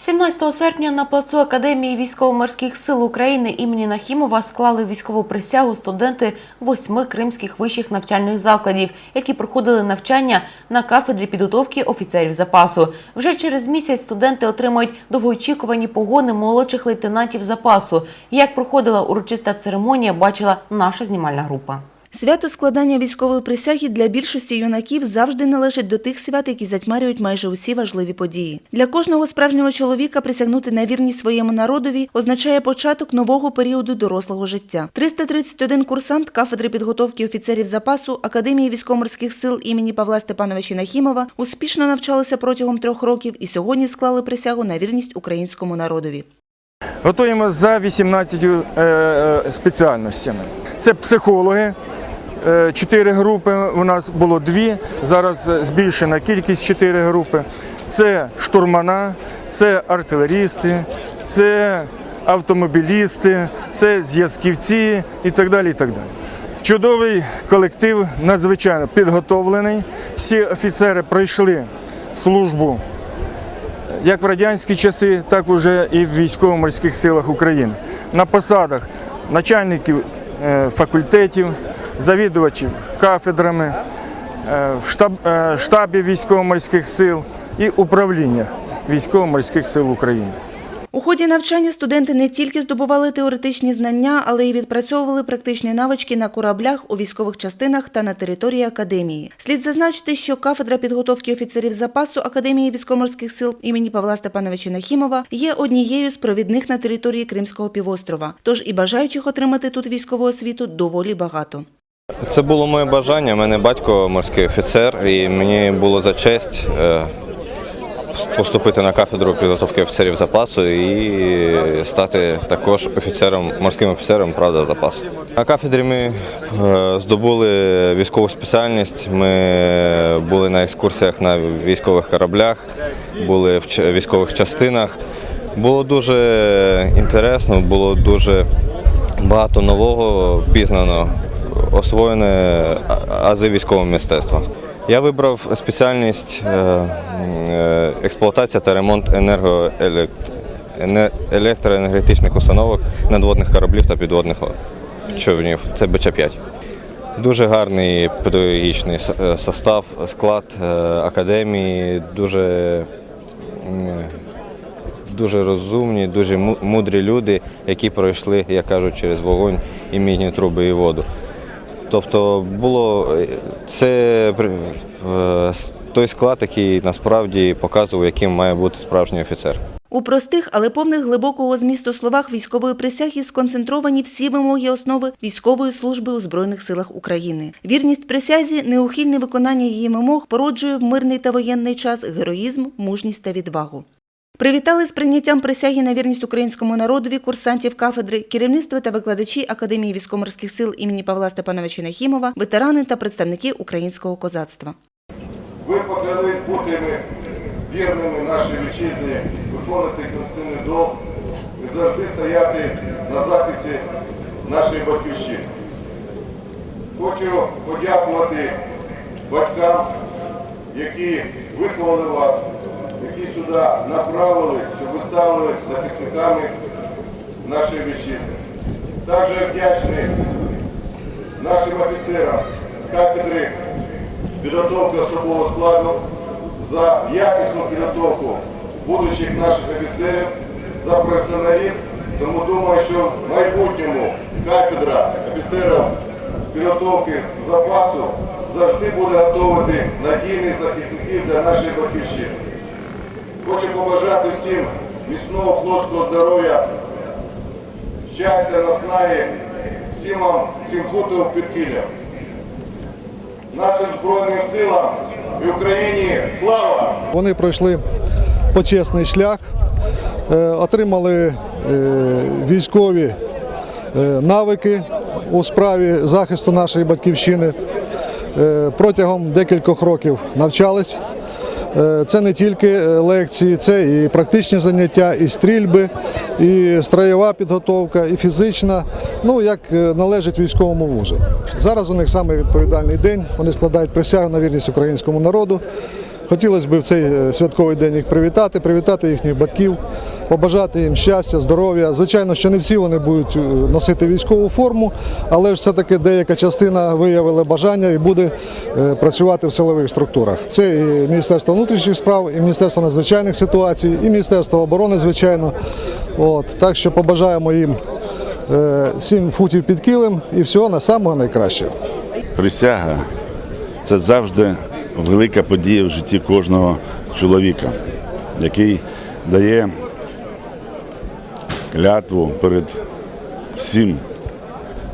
17 серпня на плацу Академії військово-морських сил України імені Нахімова склали військову присягу студенти восьми кримських вищих навчальних закладів, які проходили навчання на кафедрі підготовки офіцерів запасу. Вже через місяць студенти отримають довгоочікувані погони молодших лейтенантів запасу. Як проходила урочиста церемонія, бачила наша знімальна група. Свято складання військової присяги для більшості юнаків завжди належить до тих свят, які затьмарюють майже усі важливі події. Для кожного справжнього чоловіка присягнути на вірність своєму народові означає початок нового періоду дорослого життя. 331 курсант кафедри підготовки офіцерів запасу Академії військово-морських сил імені Павла Степановича Нахімова успішно навчалися протягом трьох років і сьогодні склали присягу на вірність українському народові. Готуємо за 18 е, е, спеціальностями. Це психологи. Е, Чотири групи у нас було дві. Зараз е, збільшена кількість чотири групи. Це штурмана, це артилерісти, це автомобілісти, це зв'язківці і так далі. І так далі. Чудовий колектив, надзвичайно підготовлений. Всі офіцери пройшли службу як в радянські часи, так уже і в військово-морських силах України. На посадах начальників е, факультетів, завідувачів кафедрами, е, в штаб, е, штабі військово-морських сил і управліннях військово-морських сил України. У ході навчання студенти не тільки здобували теоретичні знання, але й відпрацьовували практичні навички на кораблях, у військових частинах та на території академії. Слід зазначити, що кафедра підготовки офіцерів запасу Академії військово-морських сил імені Павла Степановича Нахімова є однією з провідних на території Кримського півострова. Тож і бажаючих отримати тут військову освіту доволі багато. Це було моє бажання. У мене батько морський офіцер, і мені було за честь е, поступити на кафедру підготовки офіцерів запасу і стати також офіцером, морським офіцером правда запасу. На кафедрі ми е, здобули військову спеціальність. Ми були на екскурсіях на військових кораблях, були в військових частинах. Було дуже інтересно, було дуже багато нового пізнано, освоєне ази військового мистецтва. Я вибрав спеціальність е, е, експлуатація та ремонт електроенергетичних установок надводних кораблів та підводних човнів. Це БЧ-5. Дуже гарний педагогічний е, состав, склад академії, дуже дуже розумні, дуже мудрі люди, які пройшли, як кажуть, через вогонь і мідні труби і воду. Тобто було е, це е, той склад, який насправді показував, яким має бути справжній офіцер. У простих, але повних глибокого змісту словах військової присяги сконцентровані всі вимоги основи військової служби у Збройних силах України. Вірність присязі, неухильне виконання її вимог породжує в мирний та воєнний час героїзм, мужність та відвагу. Привітали з прийняттям присяги на вірність українському народові курсантів кафедри, керівництво та викладачі Академії військово-морських сил імені Павла Степановича Нахімова, ветерани та представники українського козацтва. Ви поклялись бути вірними нашій вітчизні, виконувати конституційний долг і завжди стояти на захисті нашої батьківщини. Хочу подякувати батькам, які виховали вас, які сюди направили, щоб стали захисниками нашої вітчизни. Також вдячний нашим офіцерам з кафедри підготовки особового складу, за якісну підготовку будучих наших офіцерів, за професіоналізм. Тому думаю, що в майбутньому кафедра офіцерів підготовки запасу завжди буде готувати надійних захисників для нашої батьківщини. Хочу побажати всім міцного хлопського здоров'я, щастя, наснаї, всім вам, всім хуту підкілля нашим Збройним силам і Україні слава! Вони пройшли почесний шлях, е, отримали е, військові е, навики у справі захисту нашої батьківщини. Протягом декількох років навчались. Е, Це не тільки е, лекції, це і практичні заняття, і стрільби, і строєва підготовка, і фізична, ну як е, належить військовому вузу. Зараз у них саме відповідальний день. Вони складають присягу на вірність українському народу. Хотілося б в цей е, святковий день їх привітати, привітати їхніх батьків, побажати їм щастя, здоров'я. Звичайно, що не всі вони будуть е, носити військову форму, але все-таки деяка частина виявила бажання і буде е, працювати в силових структурах. Це і Міністерство внутрішніх справ, і Міністерство надзвичайних ситуацій, і Міністерство оборони, звичайно. От, так що побажаємо їм сім футів під килим і всього на самого найкращого. Присяга це завжди велика подія в житті кожного чоловіка, який дає клятву перед всім,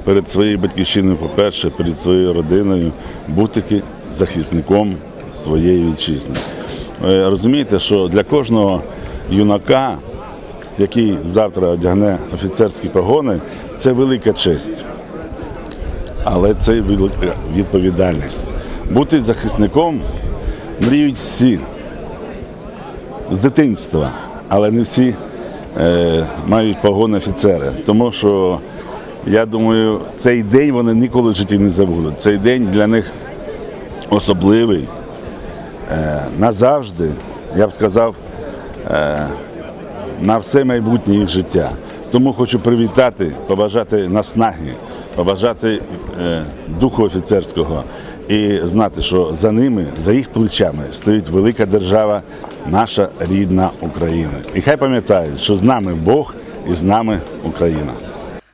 перед своєю батьківщиною, по-перше, перед своєю родиною, бути захисником своєї вітчизни. Ви розумієте, що для кожного юнака, який завтра одягне офіцерські погони, це велика честь але це велика відповідальність. Бути захисником мріють всі з дитинства, але не всі е, мають погони офіцера. Тому що я думаю, цей день вони ніколи в житті не забудуть. Цей день для них особливий е, назавжди, я б сказав, е, на все майбутнє їх життя. Тому хочу привітати, побажати наснаги, побажати е, духу офіцерського і знати, що за ними, за їх плечами стоїть велика держава, наша рідна Україна. І хай пам'ятають, що з нами Бог і з нами Україна.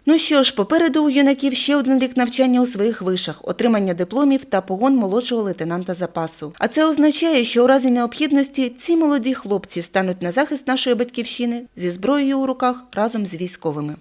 Ну що ж, попереду у юнаків ще один рік навчання у своїх вишах, отримання дипломів та погон молодшого лейтенанта запасу. А це означає, що у разі необхідності ці молоді хлопці стануть на захист нашої батьківщини зі зброєю у руках разом з військовими.